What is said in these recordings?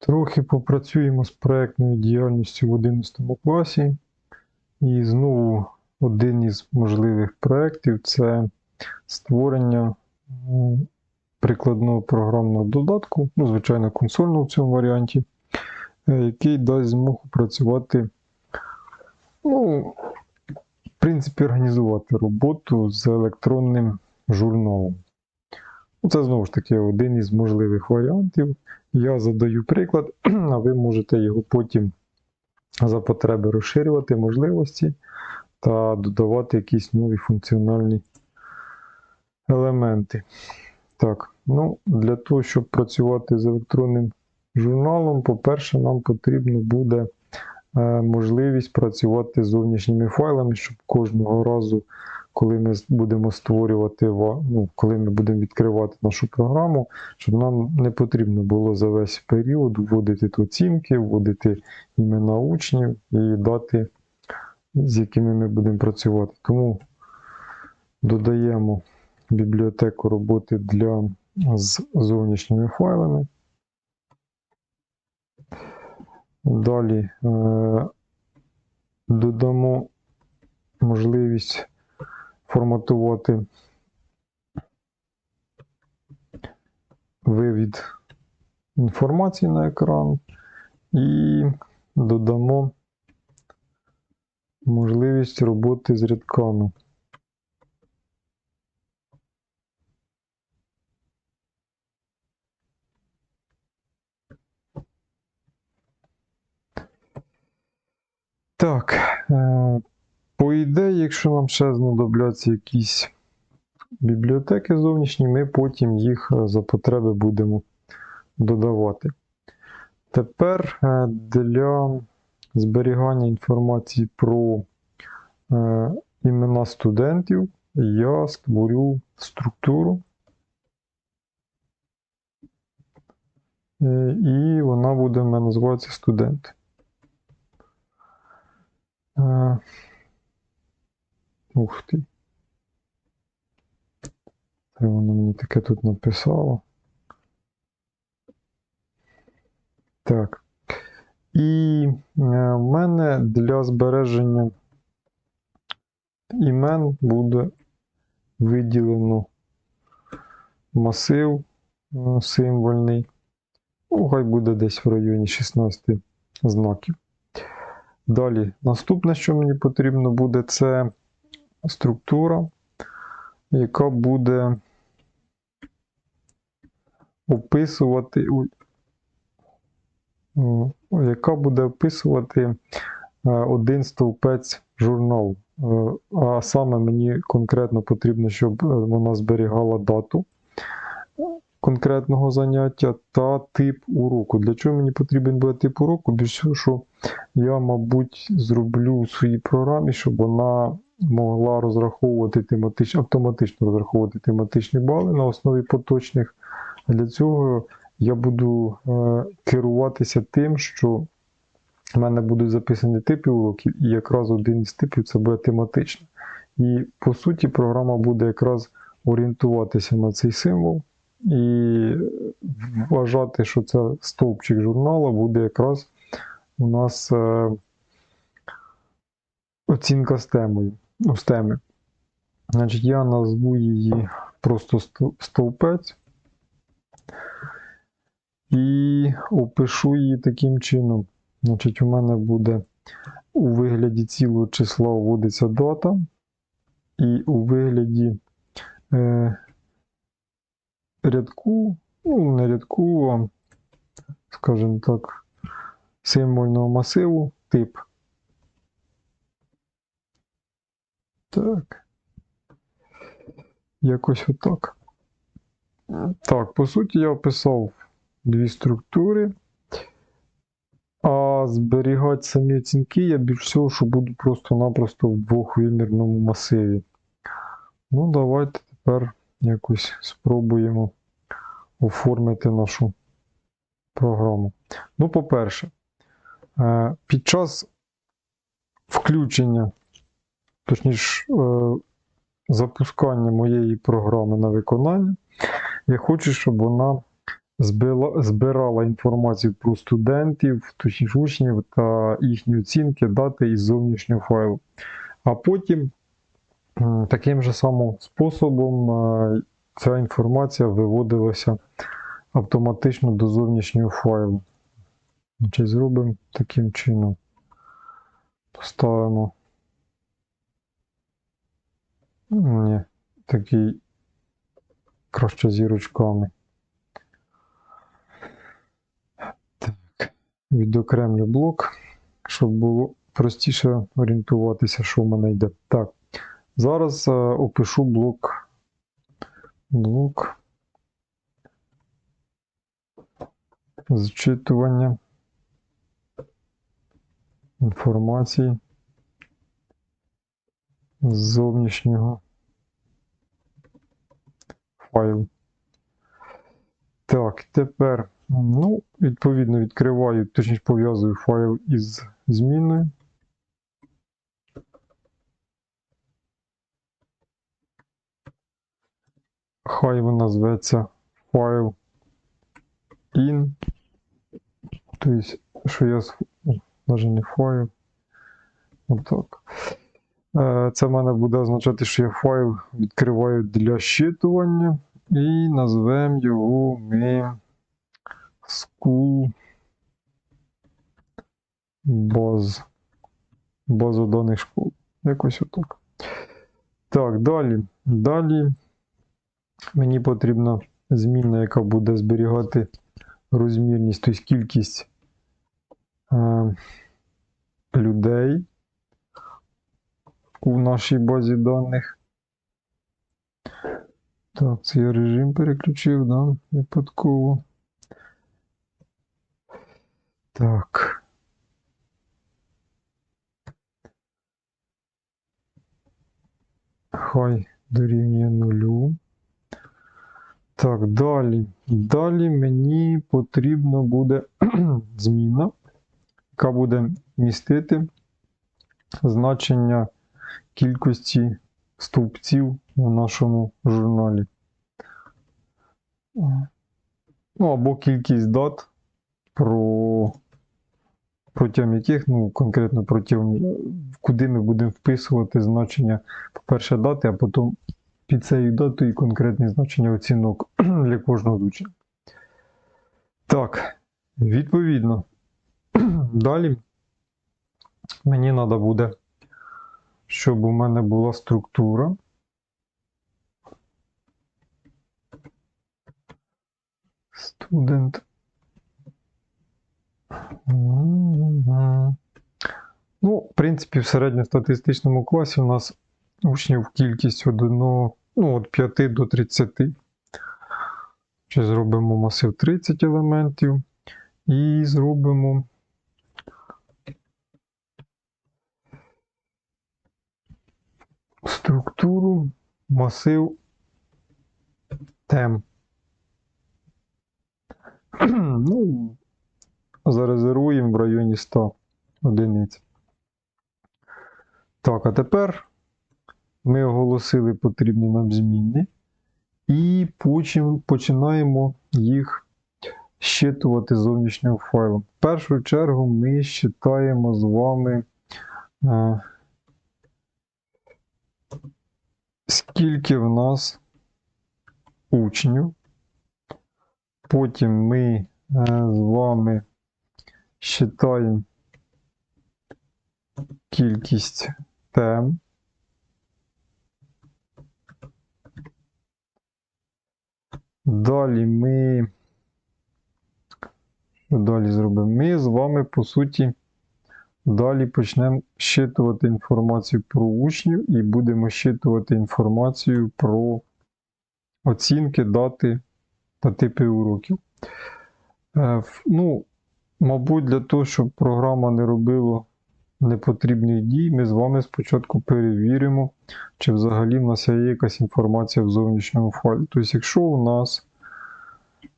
Трохи попрацюємо з проектною діяльністю в 11 класі. І знову один із можливих проєктів це створення прикладного програмного додатку, ну, звичайно, консольного в цьому варіанті, е, який дасть змогу працювати, ну, в принципі, організувати роботу з електронним журналом. Ну, Це знову ж таки один із можливих варіантів. Я задаю приклад, а ви можете його потім за потреби розширювати можливості та додавати якісь нові функціональні елементи. Так, ну, для того, щоб працювати з електронним журналом, по-перше, нам потрібно буде е, можливість працювати з зовнішніми файлами, щоб кожного разу, коли ми будемо створювати, ну, коли ми будемо відкривати нашу програму, щоб нам не потрібно було за весь період вводити тут оцінки, вводити імена учнів і дати, з якими ми будемо працювати. Тому додаємо бібліотеку роботи для з зовнішніми файлами. Далі е, додамо можливість форматувати вивід інформації на екран і додамо можливість роботи з рядками. Так, е, по ідеї, якщо нам ще знадобляться якісь бібліотеки зовнішні, ми потім їх е, за потреби будемо додавати. Тепер е, для зберігання інформації про е, імена студентів я створю структуру. І вона буде називатися студент. Ух ти. Це воно мені таке тут написало. Так. І е, в мене для збереження імен буде виділено масив е, символьний. Ну, хай буде десь в районі 16 знаків. Далі, наступне, що мені потрібно буде, це структура, яка буде описувати, яка буде описувати е, один стовпець журналу. Е, А саме мені конкретно потрібно, щоб е, вона зберігала дату конкретного заняття та тип уроку. Для чого мені потрібен буде тип уроку? Більш всього, що я, мабуть, зроблю у своїй програмі, щоб вона могла розраховувати тематич... автоматично розраховувати тематичні бали на основі поточних. А для цього я буду е, керуватися тим, що в мене будуть записані типи уроків, і якраз один із типів це буде тематичний. І по суті, програма буде якраз орієнтуватися на цей символ і вважати, що це стовпчик журналу буде якраз у нас е, оцінка з темою. З теми. Значить, я назву її просто стовпець і опишу її таким чином. Значить, у мене буде у вигляді цілого числа вводиться дата, і у вигляді е, рядку, ну, не рядку, а, скажімо так, символьного масиву тип. Так. Якось отак. Так, по суті, я описав дві структури. А зберігати самі оцінки я більш всього, що буду просто-напросто в двохвимірному масиві. Ну, давайте тепер якось спробуємо оформити нашу програму. Ну, по-перше, е, під час включення, точніше, запускання моєї програми на виконання, я хочу, щоб вона збила- збирала інформацію про студентів, точніше учнів та їхні оцінки, дати із зовнішнього файлу. А потім таким же самим способом е, ця інформація виводилася автоматично до зовнішнього файлу. Значить, зробимо таким чином. Поставимо. Ні, такий краще зірочками. Так, відокремлю блок, щоб було простіше орієнтуватися, що в мене йде. Так, зараз е, опишу блок. Блок. Зчитування інформації зовнішнього файлу. Так, тепер, ну, відповідно, відкриваю, точніше пов'язую файл із зміною. Хай вона зветься файл in. Тобто, що я з- навіть не файл. Отак. Е, Це в мене буде означати, що я файл відкриваю для щитування і назвемо його ми school baz. База даних школ. Якось отак. Так, далі. Далі мені потрібна зміна, яка буде зберігати розмірність, тобто кількість е, людей у нашій базі даних. Так, це я режим переключив, да, випадково. Так. Хай дорівнює нулю. Так, далі. Далі мені потрібно буде зміна, яка буде містити значення кількості стовпців у нашому журналі. Ну, або кількість дат, про, протягом яких, ну, конкретно протягом, куди ми будемо вписувати значення, по-перше, дати, а потім під цією датою і конкретні значення оцінок для кожного з учнів. Так, відповідно, далі мені треба буде, щоб у мене була структура. Студент. Ну, в принципі, в середньостатистичному класі у нас учнів кількість від 1, ну, від 5 до 30. Чи зробимо масив 30 елементів і зробимо структуру масив тем. ну, зарезервуємо в районі 100 одиниць. Так, а тепер ми оголосили потрібні нам зміни і починаємо їх щитувати зовнішнім файлом. В першу чергу ми щитаємо з вами, е, скільки в нас учнів. Потім ми е, з вами щитаємо кількість тем. Далі ми. Далі зробимо? Ми з вами, по суті, далі почнемо щитувати інформацію про учнів і будемо щитувати інформацію про оцінки, дати та типи уроків. Е, Ну, мабуть, для того, щоб програма не робила непотрібних дій, ми з вами спочатку перевіримо, чи взагалі в нас є якась інформація в зовнішньому файлі. Тобто, якщо у нас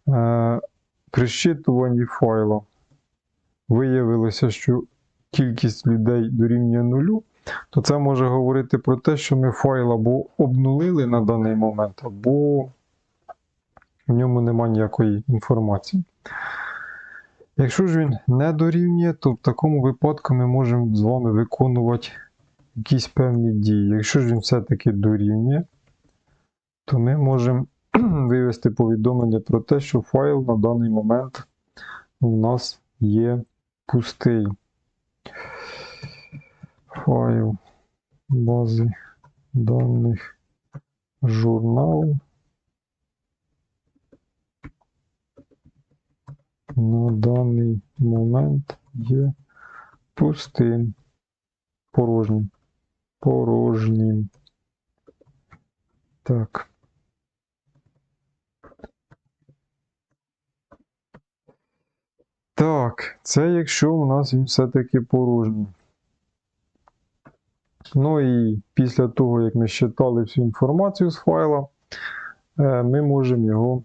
е, при щитуванні файла виявилося, що кількість людей дорівнює нулю, то це може говорити про те, що ми файл або обнулили на даний момент, або в ньому немає ніякої інформації. Якщо ж він не дорівнює, то в такому випадку ми можемо з вами виконувати якісь певні дії. Якщо ж він все-таки дорівнює, то ми можемо вивести повідомлення про те, що файл на даний момент у нас є пустий. Файл бази даних журнал на даний момент є пустим, порожнім. Порожнім. Так. Так, це якщо у нас він все-таки порожній. Ну і після того, як ми считали всю інформацію з файла, е, ми можемо його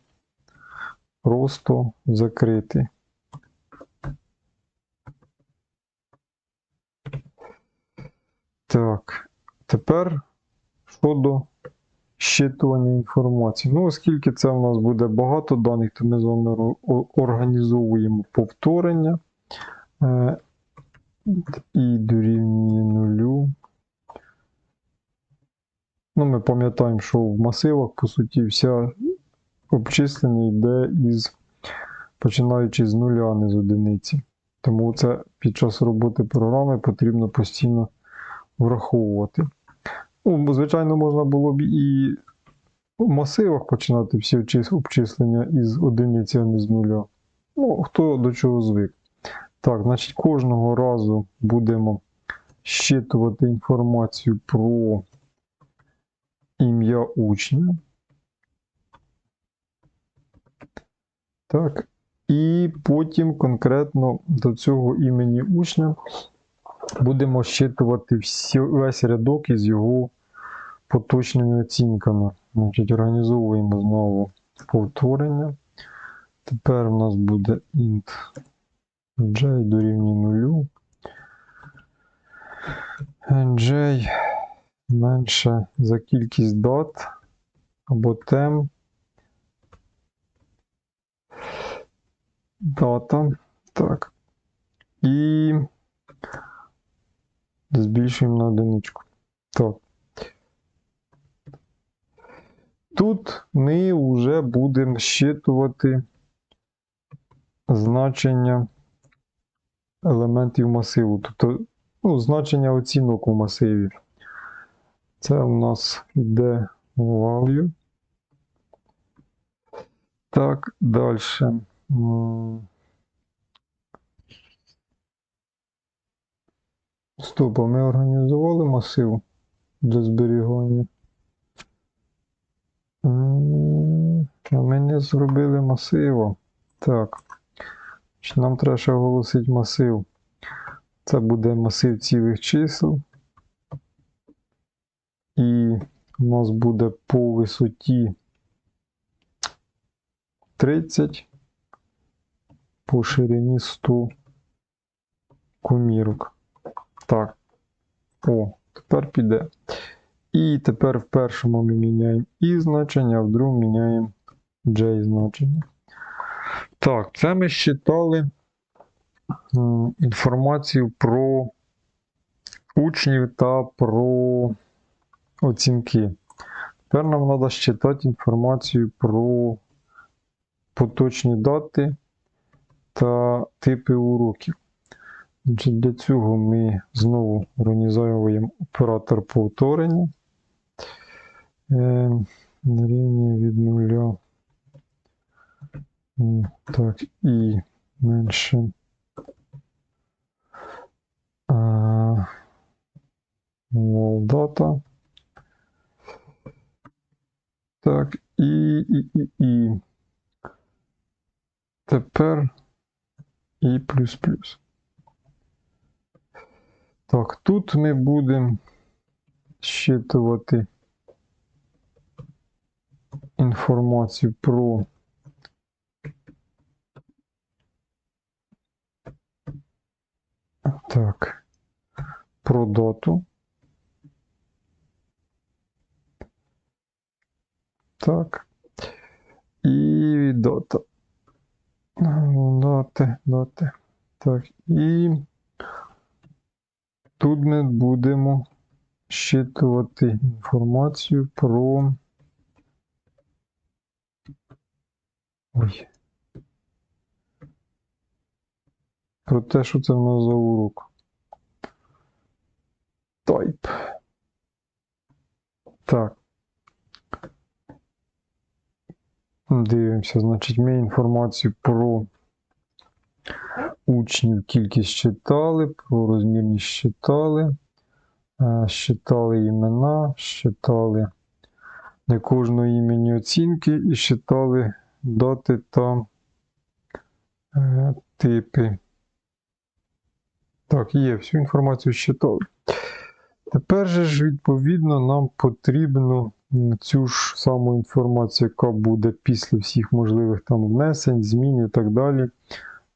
просто закрити. Так, тепер щодо щитування інформації. Ну, оскільки це у нас буде багато даних, то ми з вами організовуємо повторення е, і дорівнює нулю. Ну, ми пам'ятаємо, що в масивах, по суті, вся обчислення йде із починаючи з нуля, а не з одиниці. Тому це під час роботи програми потрібно постійно враховувати. Ну, звичайно, можна було б і в масивах починати всі обчислення із одиниці, а не з нуля. Ну, хто до чого звик. Так, значить, кожного разу будемо щитувати інформацію про ім'я учня. Так. І потім конкретно до цього імені учня будемо щитувати весь рядок із його поточними оцінками. Значить, організовуємо знову повторення. Тепер у нас буде int j дорівнює нулю. j менше за кількість дат або тем. Дата. Так. І збільшуємо на одиничку. Так. Тут ми вже будемо щитувати значення елементів масиву, тобто ну, значення оцінок у масиві. Це у нас йде value. Так, далі. Стоп, а ми організували масив для зберігання. Зробили масива. Так. Нам треба ще оголосити масив. Це буде масив цілих чисел. І у нас буде по висоті 30, по ширині 100 комірок. Так. О, тепер піде. І тепер в першому ми міняємо і значення, а в другому міняємо J значення. Так, це ми считали інформацію про учнів та про оцінки. Тепер нам треба считати інформацію про поточні дати та типи уроків. Для цього ми знову організовуємо оператор повторення. Е, на рівні від нуля. Так, і менше. А, data. Так, і, і, і, і. Тепер і плюс плюс. Так, тут ми будемо щитувати інформацію про так, про дату. Так. І дата. Дати, дати. Так, і тут ми будемо щитувати інформацію про. Ой. Про те, що це в нас за урок. Type. Так. Дивимося, значить, ми інформацію про учнів кількість читали, про розмірність щитали, щитали імена, щитали для кожного імені оцінки і щитали дати та е, типи. Так, є, всю інформацію щитали. Тепер же ж, відповідно, нам потрібно цю ж саму інформацію, яка буде після всіх можливих там внесень, змін і так далі,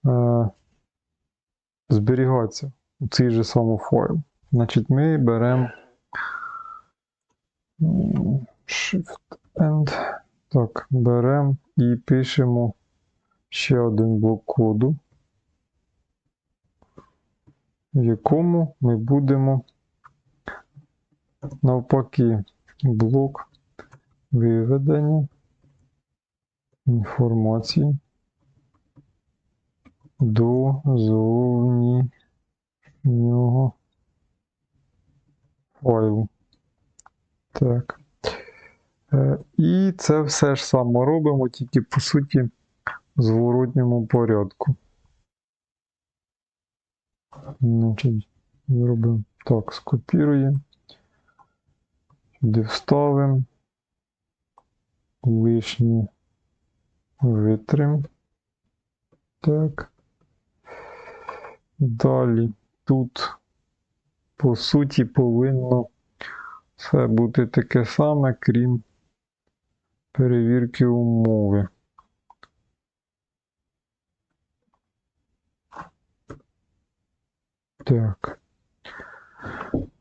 е, зберігатися у цей же самий файл. Значить, ми беремо Shift End. Так, беремо і пишемо ще один блок коду, в якому ми будемо навпаки блок виведення інформації до зовнішнього файлу. Так. Е, І це все ж саме робимо, тільки по суті в зворотньому порядку. Значить, зробимо так, скопіруємо. Сюди вставимо. Лишні витрим. Так. Далі тут, по суті, повинно все бути таке саме, крім перевірки умови. Так.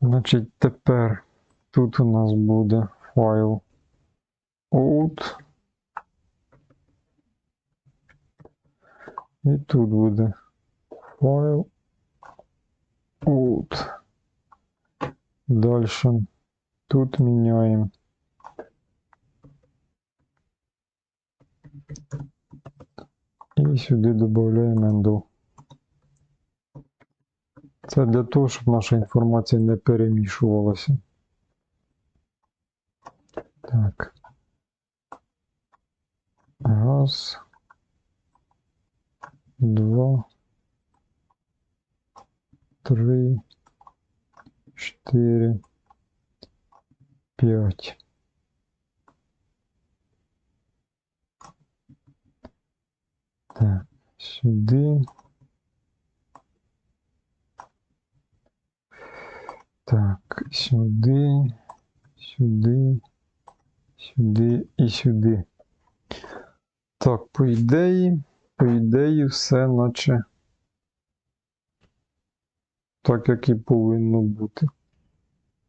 Значить, тепер тут у нас буде файл out. І тут буде файл out. Дальше тут міняємо. І сюди додаємо endo. Це для того, щоб наша інформація не перемішувалася. Так. Раз. Два. Три. Чотири. П'ять. Так, сюди. Так, сюди, сюди, сюди і сюди. Так, по ідеї, по ідеї, все наче так, як і повинно бути.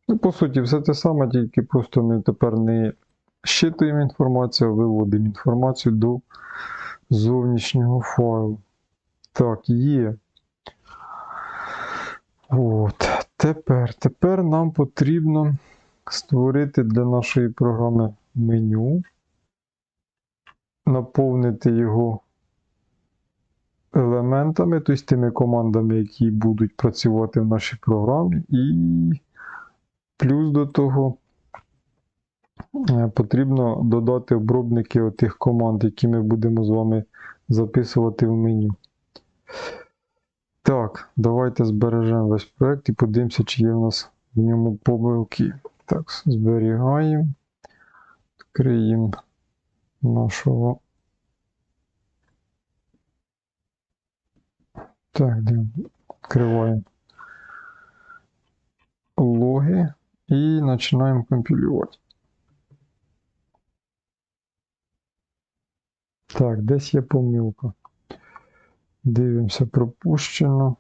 Ну, по суті, все те саме, тільки просто ми тепер не щитуємо інформацію, а виводимо інформацію до зовнішнього файлу. Так, є. От. Тепер, Тепер нам потрібно створити для нашої програми меню, наповнити його елементами, тобто тими командами, які будуть працювати в нашій програмі, і плюс до того е, потрібно додати обробники отих команд, які ми будемо з вами записувати в меню. Так, давайте збережемо весь проект і подивимося, чи є в нас в ньому помилки. Так, зберігаємо, відкриємо нашого. Так, відкриваємо логи і починаємо компілювати. Так, десь є помилка. Дивимося пропущено.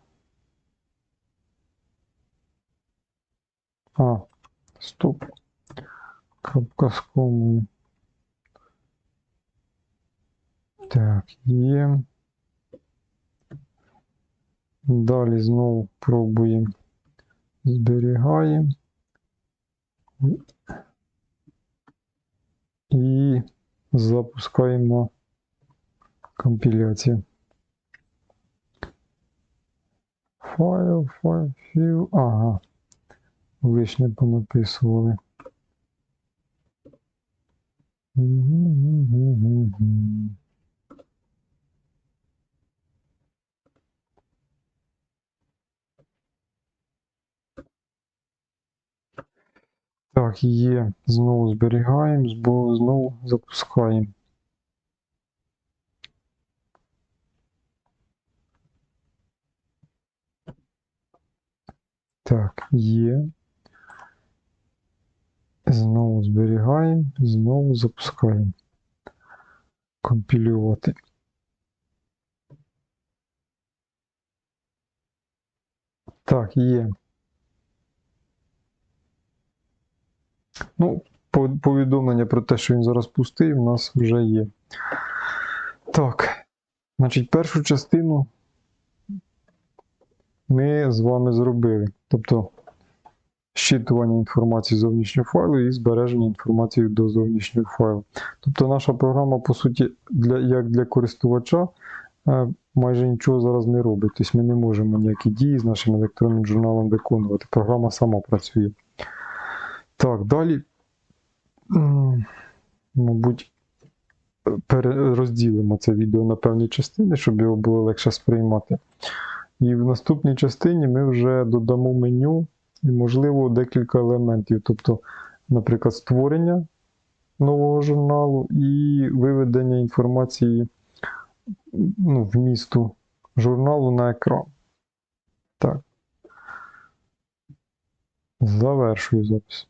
А, стоп. Крапка з комою. Так, є. Далі знову пробуємо. Зберігаємо. І запускаємо компіляцію. Файл, файл, філ. Ага. Лишнє понаписували. Так, є. Знову зберігаємо, знову запускаємо. Так, є. Знову зберігаємо, знову запускаємо. Компілювати. Так, є. Ну, повідомлення про те, що він зараз пустий, у нас вже є. Так, значить, першу частину ми з вами зробили. Тобто щитування інформації з зовнішнього файлу і збереження інформації до зовнішнього файлу. Тобто наша програма, по суті, для, як для користувача е, майже нічого зараз не робить. Тобто ми не можемо ніякі дії з нашим електронним журналом виконувати. Програма сама працює. Так, далі, мабуть, розділимо це відео на певні частини, щоб його було легше сприймати. І в наступній частині ми вже додамо меню і, можливо, декілька елементів. Тобто, наприклад, створення нового журналу і виведення інформації ну, вмісту журналу на екран. Так. Завершую запис.